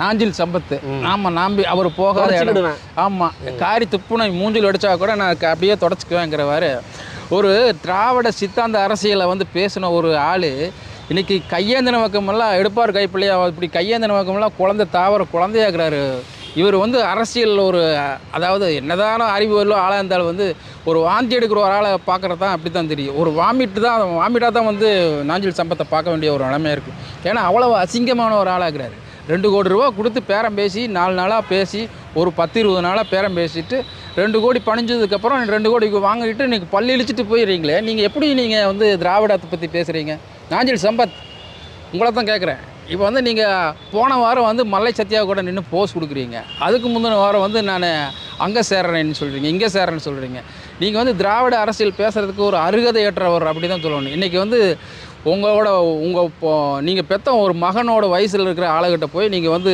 நாஞ்சில் சம்பத்து. ஆமாம் நாம்பி அவர் போகாத இடம். ஆமாம் காரி துப்புனை மூஞ்சில் அடித்தா கூட நான் அப்படியே தொடச்சிக்குவேங்கிறவாரு. ஒரு திராவிட சித்தாந்த அரசியலை வந்து பேசின ஒரு ஆள் இன்னைக்கு கையேந்தின பக்கமெல்லாம் எடுப்பார் கைப்பிள்ளையா இப்படி கையேந்தின பக்கமெல்லாம் குழந்தை தாவர குழந்தையாக்குறாரு. இவர் வந்து அரசியல் ஒரு அதாவது என்னதான அறிவு வரலோ ஆளாக இருந்தாலும் வந்து ஒரு வாந்தி எடுக்கிற ஒரு ஆளை பார்க்குறது தான் அப்படி தான் தெரியும். ஒரு வாமிட்டு தான் வாமிட்டாக தான் வந்து நாஞ்சில் சம்பத்தை பார்க்க வேண்டிய ஒரு நிலைமையாக இருக்குது ஏன்னா அவ்வளோ அசிங்கமான ஒரு ஆளாகிறாரு ரெண்டு கோடி ரூபா கொடுத்து பேரம் பேசி நாலு நாளாக பேசி ஒரு பத்து இருபது நாளாக பேரம் பேசிட்டு ரெண்டு கோடி பணிஞ்சதுக்கப்புறம் ரெண்டு கோடி வாங்கிட்டு இன்றைக்கி பள்ளி இழிச்சிட்டு போயிடுறீங்களே நீங்கள் எப்படி நீங்கள் வந்து திராவிடத்தை பற்றி பேசுகிறீங்க நாஞ்சில் சம்பத் உங்களை தான் கேட்குறேன் இப்போ வந்து நீங்கள் போன வாரம் வந்து மல்லை சத்யா கூட நின்று போஸ் கொடுக்குறீங்க. அதுக்கு முந்தின வாரம் வந்து நான் அங்கே சேர்றேன்னு சொல்கிறீங்க இங்கே சேர்றேன்னு சொல்கிறீங்க நீங்கள் வந்து திராவிட அரசியல் பேசுகிறதுக்கு ஒரு அருகதையற்றவர் அப்படி தான் சொல்லணும். இன்றைக்கி வந்து உங்களோட உங்கள் இப்போ நீங்கள் பெற்ற ஒரு மகனோட வயசில் இருக்கிற ஆளுகிட்ட போய் நீங்கள் வந்து